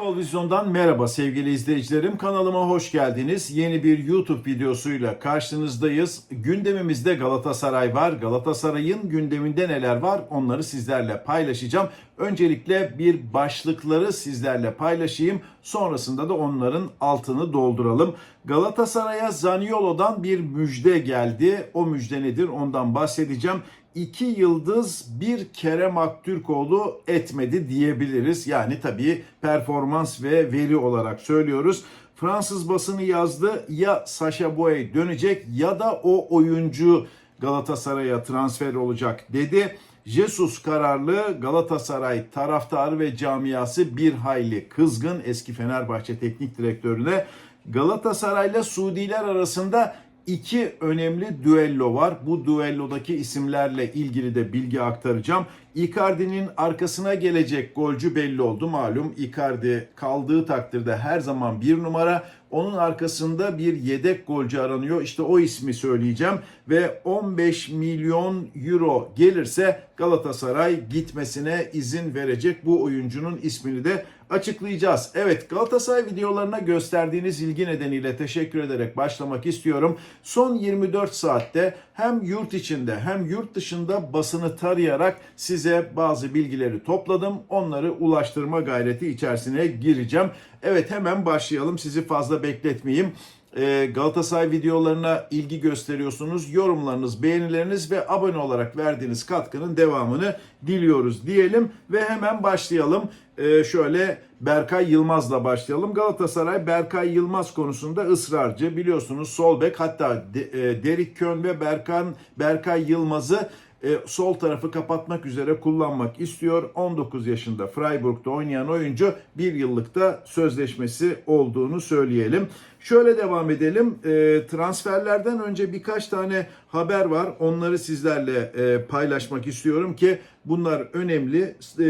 Futbol Vizyon'dan merhaba sevgili izleyicilerim. Kanalıma hoş geldiniz. Yeni bir YouTube videosuyla karşınızdayız. Gündemimizde Galatasaray var. Galatasaray'ın gündeminde neler var onları sizlerle paylaşacağım. Öncelikle bir başlıkları sizlerle paylaşayım. Sonrasında da onların altını dolduralım. Galatasaray'a Zaniolo'dan bir müjde geldi. O müjde nedir ondan bahsedeceğim. İki yıldız bir Kerem Aktürkoğlu etmedi diyebiliriz. Yani tabii performans ve veri olarak söylüyoruz. Fransız basını yazdı ya Sasha Boey dönecek ya da o oyuncu Galatasaray'a transfer olacak dedi. Jesus kararlı Galatasaray taraftarı ve camiası bir hayli kızgın eski Fenerbahçe teknik direktörüne. Galatasaray'la Suudiler arasında iki önemli düello var. Bu düellodaki isimlerle ilgili de bilgi aktaracağım. Icardi'nin arkasına gelecek golcü belli oldu malum. Icardi kaldığı takdirde her zaman bir numara. Onun arkasında bir yedek golcü aranıyor. İşte o ismi söyleyeceğim ve 15 milyon euro gelirse Galatasaray gitmesine izin verecek. Bu oyuncunun ismini de açıklayacağız. Evet Galatasaray videolarına gösterdiğiniz ilgi nedeniyle teşekkür ederek başlamak istiyorum. Son 24 saatte hem yurt içinde hem yurt dışında basını tarayarak size bazı bilgileri topladım. Onları ulaştırma gayreti içerisine gireceğim. Evet hemen başlayalım. Sizi fazla bekletmeyeyim. Ee, Galatasaray videolarına ilgi gösteriyorsunuz. Yorumlarınız, beğenileriniz ve abone olarak verdiğiniz katkının devamını diliyoruz diyelim ve hemen başlayalım. Ee, şöyle Berkay Yılmaz'la başlayalım. Galatasaray Berkay Yılmaz konusunda ısrarcı. Biliyorsunuz sol bek hatta e, Derik Kön ve Berkan Berkay Yılmaz'ı e, sol tarafı kapatmak üzere kullanmak istiyor. 19 yaşında Freiburg'da oynayan oyuncu bir yıllıkta sözleşmesi olduğunu söyleyelim. Şöyle devam edelim. E, transferlerden önce birkaç tane haber var. Onları sizlerle e, paylaşmak istiyorum ki bunlar önemli. E,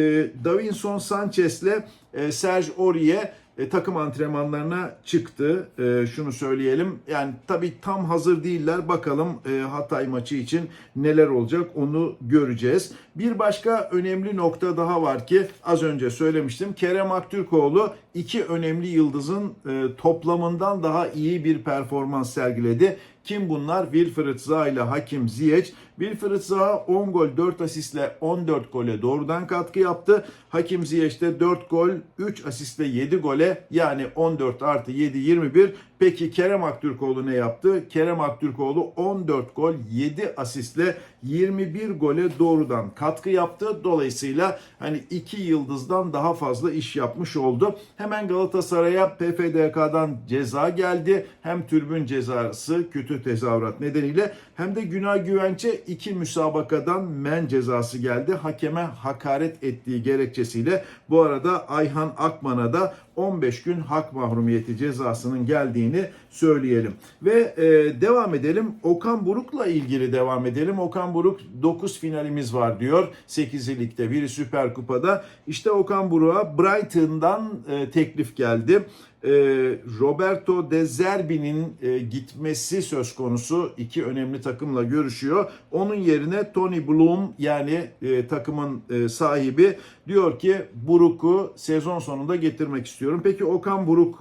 Davinson Sanchez'le e, Serge Aurier e, takım antrenmanlarına çıktı. E, şunu söyleyelim. Yani tabii tam hazır değiller. Bakalım e, Hatay maçı için neler olacak onu göreceğiz. Bir başka önemli nokta daha var ki az önce söylemiştim. Kerem Aktürkoğlu iki önemli yıldızın e, toplamından daha iyi bir performans sergiledi. Kim bunlar? Wilfried Zaha ile Hakim Ziyech. Wilfried Zaha 10 gol 4 asistle 14 gole doğrudan katkı yaptı. Hakim Ziyech de 4 gol 3 asistle 7 gole yani 14 artı 7 21. Peki Kerem Aktürkoğlu ne yaptı? Kerem Aktürkoğlu 14 gol 7 asistle 21 gole doğrudan katkı yaptı. Dolayısıyla hani iki yıldızdan daha fazla iş yapmış oldu. Hemen Galatasaray'a PFDK'dan ceza geldi. Hem türbün cezası kötü tezahürat nedeniyle hem de Günay Güvenç'e iki müsabakadan men cezası geldi. Hakeme hakaret ettiği gerekçesiyle bu arada Ayhan Akman'a da 15 gün hak mahrumiyeti cezasının geldiğini söyleyelim. Ve e, devam edelim. Okan Buruk'la ilgili devam edelim. Okan Buruk 9 finalimiz var diyor. 8'i ligde, biri Süper Kupa'da. İşte Okan Buruk'a Brighton'dan e, teklif geldi. E, Roberto De Zerbi'nin e, gitmesi söz konusu. iki önemli takımla görüşüyor. Onun yerine Tony Bloom yani e, takımın e, sahibi diyor ki Buruk'u sezon sonunda getirmek istiyorum. Peki Okan Buruk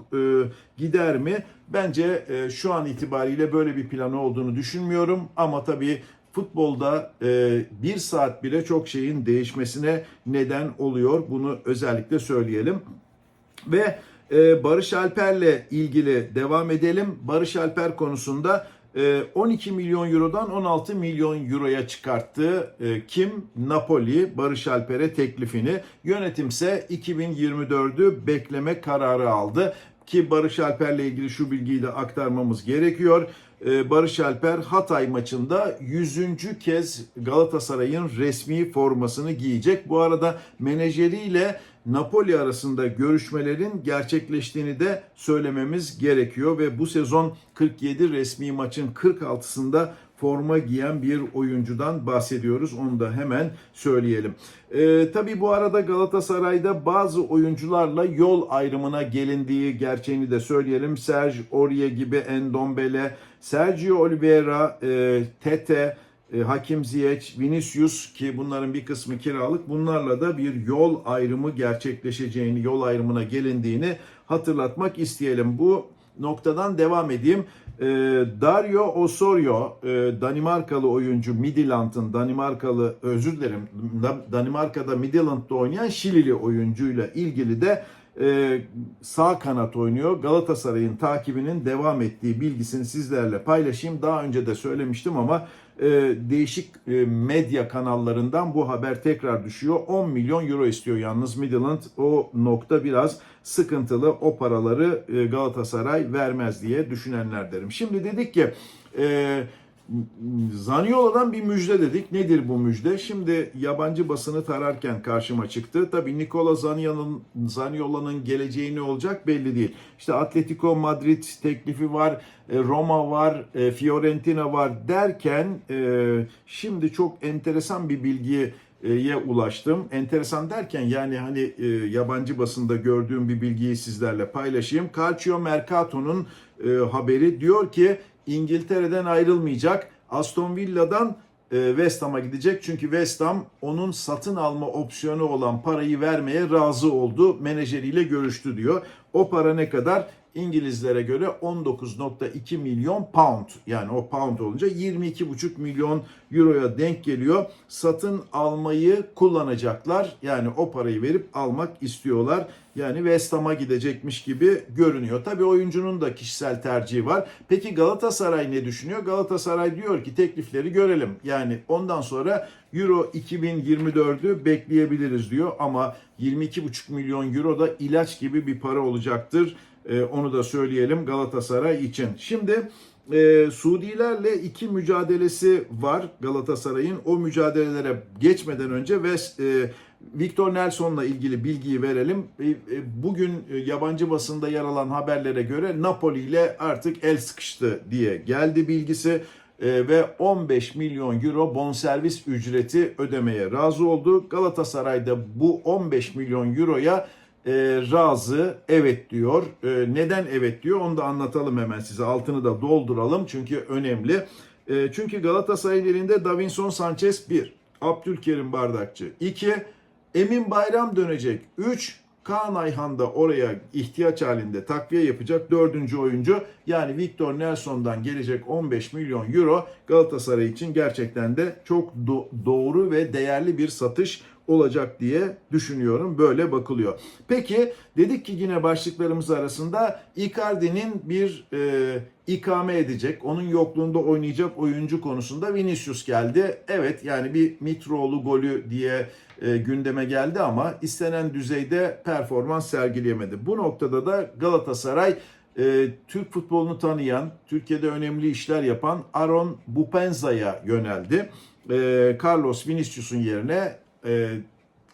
gider mi? Bence şu an itibariyle böyle bir planı olduğunu düşünmüyorum. Ama tabii futbolda e, bir saat bile çok şeyin değişmesine neden oluyor. Bunu özellikle söyleyelim. Ve e, Barış Alper'le ilgili devam edelim. Barış Alper konusunda e, 12 milyon eurodan 16 milyon euroya çıkarttı. E, kim? Napoli Barış Alper'e teklifini. Yönetimse 2024'ü bekleme kararı aldı. Ki Barış Alper'le ilgili şu bilgiyi de aktarmamız gerekiyor. E, Barış Alper Hatay maçında 100. kez Galatasaray'ın resmi formasını giyecek. Bu arada menajeriyle Napoli arasında görüşmelerin gerçekleştiğini de söylememiz gerekiyor ve bu sezon 47 resmi maçın 46'sında forma giyen bir oyuncudan bahsediyoruz. Onu da hemen söyleyelim. Ee, tabii bu arada Galatasaray'da bazı oyuncularla yol ayrımına gelindiği gerçeğini de söyleyelim. Serge Aurier gibi Endombele, Sergio Oliveira, e, Tete, e, Hakim Ziyech, Vinicius ki bunların bir kısmı kiralık bunlarla da bir yol ayrımı gerçekleşeceğini, yol ayrımına gelindiğini hatırlatmak isteyelim. Bu noktadan devam edeyim. E, Dario Osorio, e, Danimarkalı oyuncu Midtjylland'ın Danimarkalı özür dilerim Da- Danimarka'da Midtjylland'da oynayan Şilili oyuncuyla ilgili de e, sağ kanat oynuyor. Galatasaray'ın takibinin devam ettiği bilgisini sizlerle paylaşayım. Daha önce de söylemiştim ama e, değişik e, medya kanallarından bu haber tekrar düşüyor. 10 milyon euro istiyor yalnız Midland. O nokta biraz sıkıntılı. O paraları e, Galatasaray vermez diye düşünenler derim. Şimdi dedik ki e, Zaniola'dan bir müjde dedik. Nedir bu müjde? Şimdi yabancı basını tararken karşıma çıktı. Tabii Nikola Zaniola'nın geleceği ne olacak belli değil. İşte Atletico Madrid teklifi var, e, Roma var, e, Fiorentina var derken e, şimdi çok enteresan bir bilgiye ulaştım. Enteresan derken yani hani e, yabancı basında gördüğüm bir bilgiyi sizlerle paylaşayım. Calcio Mercato'nun e, haberi diyor ki İngiltere'den ayrılmayacak. Aston Villa'dan e, West Ham'a gidecek. Çünkü West Ham onun satın alma opsiyonu olan parayı vermeye razı oldu. Menajeriyle görüştü diyor. O para ne kadar? İngilizlere göre 19.2 milyon pound. Yani o pound olunca 22.5 milyon euroya denk geliyor. Satın almayı kullanacaklar. Yani o parayı verip almak istiyorlar. Yani West Ham'a gidecekmiş gibi görünüyor. Tabii oyuncunun da kişisel tercihi var. Peki Galatasaray ne düşünüyor? Galatasaray diyor ki teklifleri görelim. Yani ondan sonra Euro 2024'ü bekleyebiliriz diyor ama 22,5 milyon euro da ilaç gibi bir para olacaktır. Ee, onu da söyleyelim Galatasaray için. Şimdi e, Suudilerle iki mücadelesi var Galatasaray'ın. O mücadelelere geçmeden önce ve e, Victor Nelson'la ilgili bilgiyi verelim. E, e, bugün e, yabancı basında yer alan haberlere göre Napoli ile artık el sıkıştı diye geldi bilgisi e, ve 15 milyon euro bonservis ücreti ödemeye razı oldu. Galatasaray da bu 15 milyon euroya e, razı evet diyor. E, neden evet diyor onu da anlatalım hemen size. Altını da dolduralım çünkü önemli. E, çünkü Galatasaray'ın elinde Davinson Sanchez 1, Abdülkerim Bardakçı 2, Emin Bayram dönecek 3, Kaan Ayhan da oraya ihtiyaç halinde takviye yapacak dördüncü oyuncu. Yani Victor Nelson'dan gelecek 15 milyon euro Galatasaray için gerçekten de çok do- doğru ve değerli bir satış olacak diye düşünüyorum. Böyle bakılıyor. Peki dedik ki yine başlıklarımız arasında Icardi'nin bir e, ikame edecek, onun yokluğunda oynayacak oyuncu konusunda Vinicius geldi. Evet yani bir Mitroğlu golü diye e, gündeme geldi ama istenen düzeyde performans sergileyemedi. Bu noktada da Galatasaray e, Türk futbolunu tanıyan, Türkiye'de önemli işler yapan Aaron Bupenza'ya yöneldi. E, Carlos Vinicius'un yerine e,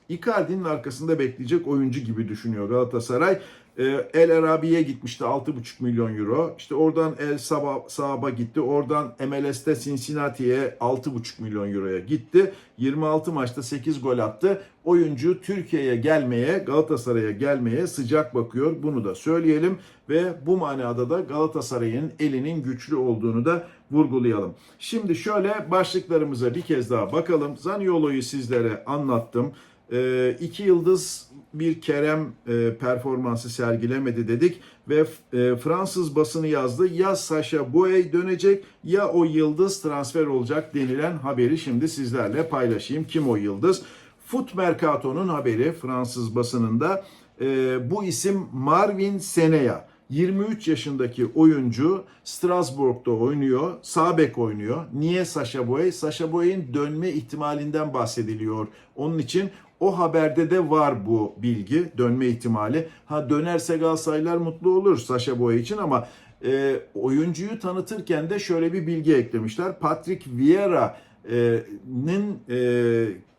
Icardi'nin arkasında bekleyecek oyuncu gibi düşünüyor Galatasaray. E, El Arabi'ye gitmişti 6,5 milyon euro. İşte oradan El Saba, Saab'a gitti. Oradan MLS'te Cincinnati'ye 6,5 milyon euroya gitti. 26 maçta 8 gol attı. Oyuncu Türkiye'ye gelmeye, Galatasaray'a gelmeye sıcak bakıyor. Bunu da söyleyelim ve bu manada da Galatasaray'ın elinin güçlü olduğunu da vurgulayalım. Şimdi şöyle başlıklarımıza bir kez daha bakalım. Zaniolo'yu sizlere anlattım. E, iki yıldız bir Kerem e, performansı sergilemedi dedik ve e, Fransız basını yazdı ya Sasha Boey dönecek ya o yıldız transfer olacak denilen haberi şimdi sizlerle paylaşayım. Kim o yıldız? Foot Mercato'nun haberi Fransız basınında e, bu isim Marvin Seneya. 23 yaşındaki oyuncu Strasbourg'da oynuyor. Sağ oynuyor. Niye Sasha Boey? Sasha Boey'in dönme ihtimalinden bahsediliyor. Onun için o haberde de var bu bilgi, dönme ihtimali. Ha dönerse Galatasaraylar mutlu olur Sasha Boey için ama e, oyuncuyu tanıtırken de şöyle bir bilgi eklemişler. Patrick Vieira'nın e,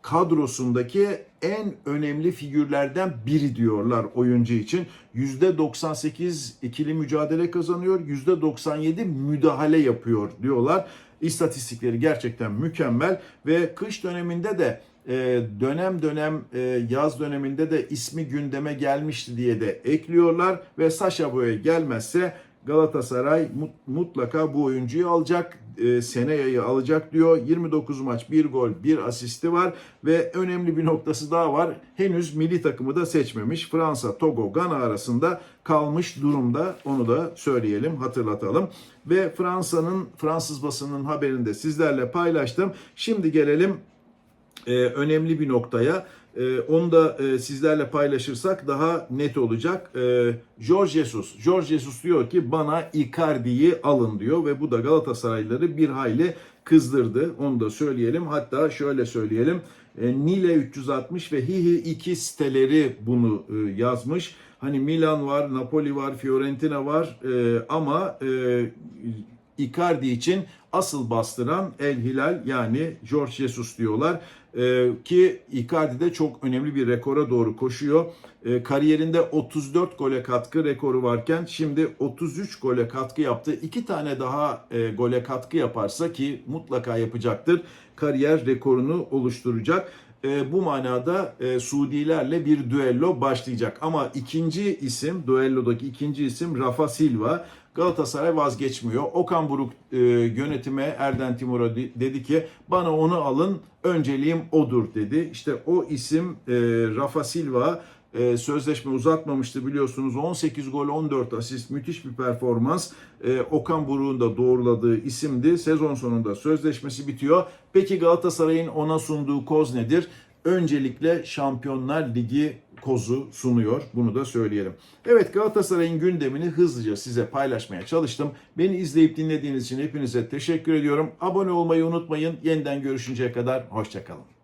kadrosundaki en önemli figürlerden biri diyorlar oyuncu için. %98 ikili mücadele kazanıyor, %97 müdahale yapıyor diyorlar. İstatistikleri gerçekten mükemmel ve kış döneminde de e, dönem dönem e, yaz döneminde de ismi gündeme gelmişti diye de ekliyorlar ve Sasha Boye gelmezse Galatasaray mut- mutlaka bu oyuncuyu alacak. E, alacak diyor. 29 maç, 1 gol, 1 asisti var ve önemli bir noktası daha var. Henüz milli takımı da seçmemiş. Fransa, Togo, Gana arasında kalmış durumda. Onu da söyleyelim, hatırlatalım. Ve Fransa'nın Fransız basının haberini de sizlerle paylaştım. Şimdi gelelim e, önemli bir noktaya. E, onu da e, sizlerle paylaşırsak daha net olacak. E, Jorge Jesus. Jorge Jesus diyor ki bana Icardi'yi alın diyor ve bu da Galatasaraylıları bir hayli kızdırdı. Onu da söyleyelim. Hatta şöyle söyleyelim. E, Nile 360 ve Hihi 2 siteleri bunu e, yazmış. Hani Milan var, Napoli var, Fiorentina var ama Icardi için asıl bastıran El Hilal yani George Jesus diyorlar. Ee, ki Icardi de çok önemli bir rekora doğru koşuyor. Ee, kariyerinde 34 gole katkı rekoru varken şimdi 33 gole katkı yaptı. İki tane daha e, gole katkı yaparsa ki mutlaka yapacaktır. Kariyer rekorunu oluşturacak. E, bu manada e, Suudilerle bir düello başlayacak. Ama ikinci isim, düellodaki ikinci isim Rafa Silva. Galatasaray vazgeçmiyor. Okan Buruk e, yönetime Erden Timur'a de- dedi ki bana onu alın önceliğim odur dedi. İşte o isim e, Rafa Silva e, sözleşme uzatmamıştı biliyorsunuz. 18 gol 14 asist müthiş bir performans. E, Okan Buruk'un da doğruladığı isimdi. Sezon sonunda sözleşmesi bitiyor. Peki Galatasaray'ın ona sunduğu koz nedir? Öncelikle Şampiyonlar Ligi kozu sunuyor. Bunu da söyleyelim. Evet Galatasaray'ın gündemini hızlıca size paylaşmaya çalıştım. Beni izleyip dinlediğiniz için hepinize teşekkür ediyorum. Abone olmayı unutmayın. Yeniden görüşünceye kadar hoşçakalın.